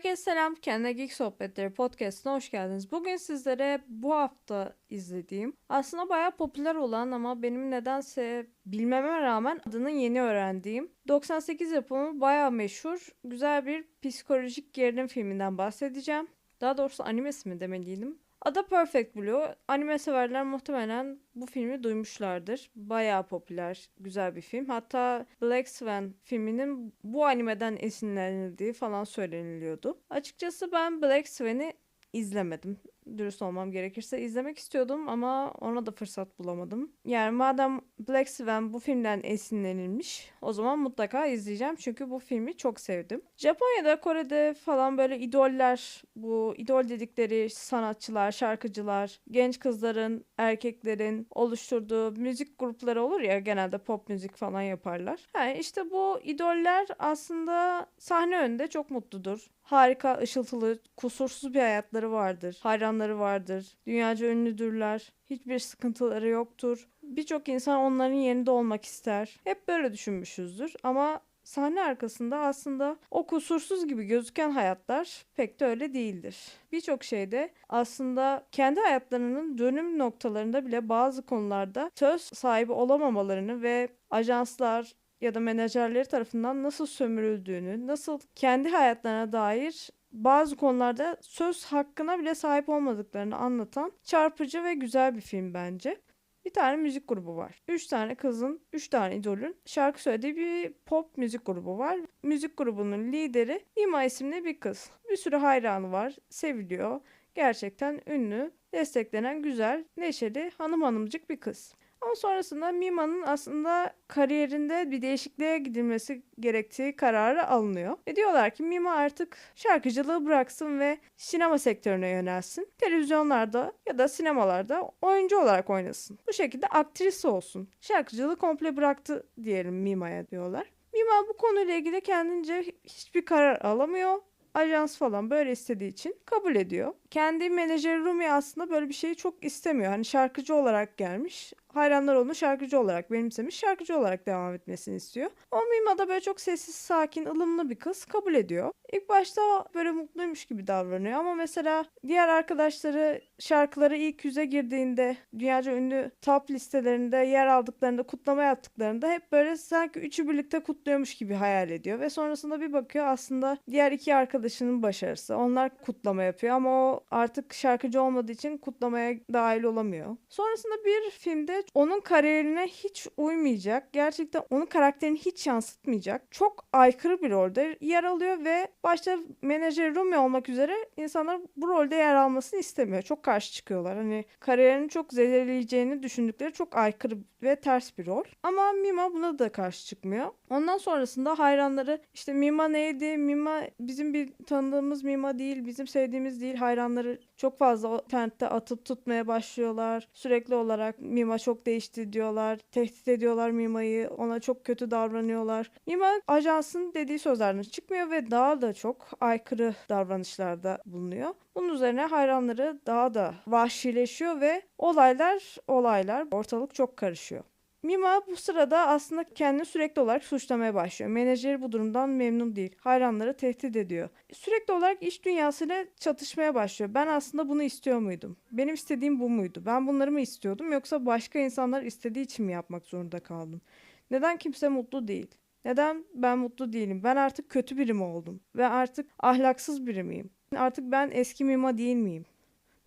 Herkese selam. Kendine Geek Sohbetleri podcastına hoş geldiniz. Bugün sizlere bu hafta izlediğim, aslında bayağı popüler olan ama benim nedense bilmeme rağmen adını yeni öğrendiğim 98 yapımı bayağı meşhur, güzel bir psikolojik gerilim filminden bahsedeceğim. Daha doğrusu animesi mi demeliydim. Adı Perfect Blue. Anime severler muhtemelen bu filmi duymuşlardır. Bayağı popüler, güzel bir film. Hatta Black Swan filminin bu animeden esinlenildiği falan söyleniliyordu. Açıkçası ben Black Swan'i izlemedim. Dürüst olmam gerekirse izlemek istiyordum ama ona da fırsat bulamadım. Yani madem Black Swan bu filmden esinlenilmiş o zaman mutlaka izleyeceğim çünkü bu filmi çok sevdim. Japonya'da, Kore'de falan böyle idoller, bu idol dedikleri sanatçılar, şarkıcılar, genç kızların, erkeklerin oluşturduğu müzik grupları olur ya genelde pop müzik falan yaparlar. Yani işte bu idoller aslında sahne önünde çok mutludur. Harika, ışıltılı, kusursuz bir hayatları vardır. Hayranları vardır. Dünyaca ünlüdürler. Hiçbir sıkıntıları yoktur. Birçok insan onların yerinde olmak ister. Hep böyle düşünmüşüzdür ama sahne arkasında aslında o kusursuz gibi gözüken hayatlar pek de öyle değildir. Birçok şeyde aslında kendi hayatlarının dönüm noktalarında bile bazı konularda söz sahibi olamamalarını ve ajanslar, ya da menajerleri tarafından nasıl sömürüldüğünü, nasıl kendi hayatlarına dair bazı konularda söz hakkına bile sahip olmadıklarını anlatan çarpıcı ve güzel bir film bence. Bir tane müzik grubu var. Üç tane kızın, üç tane idolün şarkı söylediği bir pop müzik grubu var. Müzik grubunun lideri Ima isimli bir kız. Bir sürü hayranı var, seviliyor. Gerçekten ünlü, desteklenen güzel, neşeli, hanım hanımcık bir kız. Ama sonrasında Mima'nın aslında kariyerinde bir değişikliğe gidilmesi gerektiği kararı alınıyor. Ve diyorlar ki Mima artık şarkıcılığı bıraksın ve sinema sektörüne yönelsin. Televizyonlarda ya da sinemalarda oyuncu olarak oynasın. Bu şekilde aktris olsun. Şarkıcılığı komple bıraktı diyelim Mima'ya diyorlar. Mima bu konuyla ilgili kendince hiçbir karar alamıyor ajans falan böyle istediği için kabul ediyor. Kendi menajeri Rumi aslında böyle bir şeyi çok istemiyor. Hani şarkıcı olarak gelmiş hayranlar onu şarkıcı olarak benimsemiş, şarkıcı olarak devam etmesini istiyor. Ama Mima da böyle çok sessiz, sakin, ılımlı bir kız kabul ediyor. İlk başta böyle mutluymuş gibi davranıyor ama mesela diğer arkadaşları şarkıları ilk yüze girdiğinde, dünyaca ünlü top listelerinde yer aldıklarında, kutlama yaptıklarında hep böyle sanki üçü birlikte kutluyormuş gibi hayal ediyor ve sonrasında bir bakıyor aslında diğer iki arkadaşının başarısı. Onlar kutlama yapıyor ama o artık şarkıcı olmadığı için kutlamaya dahil olamıyor. Sonrasında bir filmde onun kariyerine hiç uymayacak, gerçekten onun karakterini hiç yansıtmayacak, çok aykırı bir rolde yer alıyor ve başta menajer Rumi olmak üzere insanlar bu rolde yer almasını istemiyor. Çok karşı çıkıyorlar. Hani kariyerini çok zedeleyeceğini düşündükleri çok aykırı ve ters bir rol. Ama Mima buna da karşı çıkmıyor. Ondan sonrasında hayranları işte Mima neydi? Mima bizim bir tanıdığımız Mima değil, bizim sevdiğimiz değil. Hayranları çok fazla o tentte atıp tutmaya başlıyorlar. Sürekli olarak Mima çok değişti diyorlar. Tehdit ediyorlar Mima'yı. Ona çok kötü davranıyorlar. Mima ajansın dediği sözlerden çıkmıyor ve daha da çok aykırı davranışlarda bulunuyor. Bunun üzerine hayranları daha da vahşileşiyor ve olaylar olaylar ortalık çok karışıyor. Mima bu sırada aslında kendini sürekli olarak suçlamaya başlıyor. Menajeri bu durumdan memnun değil. Hayranları tehdit ediyor. Sürekli olarak iş dünyasıyla çatışmaya başlıyor. Ben aslında bunu istiyor muydum? Benim istediğim bu muydu? Ben bunları mı istiyordum yoksa başka insanlar istediği için mi yapmak zorunda kaldım? Neden kimse mutlu değil? Neden ben mutlu değilim? Ben artık kötü biri mi oldum? Ve artık ahlaksız biri miyim? Artık ben eski Mima değil miyim?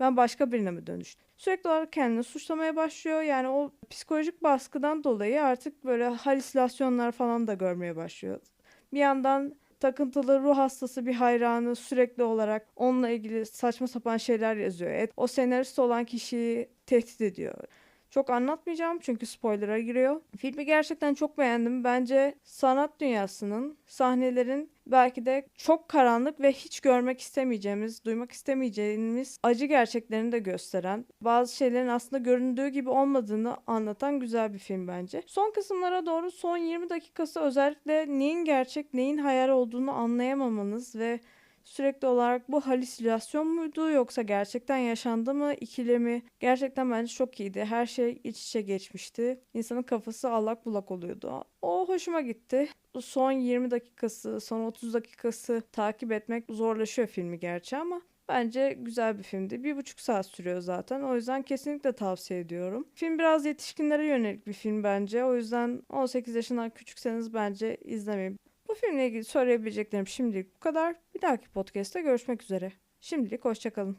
Ben başka birine mi dönüştüm? Sürekli olarak kendini suçlamaya başlıyor. Yani o psikolojik baskıdan dolayı artık böyle halüsinasyonlar falan da görmeye başlıyor. Bir yandan takıntılı ruh hastası bir hayranı sürekli olarak onunla ilgili saçma sapan şeyler yazıyor. Et, o senarist olan kişiyi tehdit ediyor. Çok anlatmayacağım çünkü spoiler'a giriyor. Filmi gerçekten çok beğendim. Bence sanat dünyasının, sahnelerin belki de çok karanlık ve hiç görmek istemeyeceğimiz, duymak istemeyeceğimiz acı gerçeklerini de gösteren, bazı şeylerin aslında göründüğü gibi olmadığını anlatan güzel bir film bence. Son kısımlara doğru son 20 dakikası özellikle neyin gerçek, neyin hayal olduğunu anlayamamanız ve sürekli olarak bu halüsinasyon muydu yoksa gerçekten yaşandı mı ikilemi gerçekten bence çok iyiydi. Her şey iç içe geçmişti. İnsanın kafası allak bullak oluyordu. O hoşuma gitti. Son 20 dakikası, son 30 dakikası takip etmek zorlaşıyor filmi gerçi ama Bence güzel bir filmdi. Bir buçuk saat sürüyor zaten. O yüzden kesinlikle tavsiye ediyorum. Film biraz yetişkinlere yönelik bir film bence. O yüzden 18 yaşından küçükseniz bence izlemeyin. Bu filmle ilgili söyleyebileceklerim şimdilik bu kadar. Bir dahaki podcast'te görüşmek üzere. Şimdilik hoşçakalın.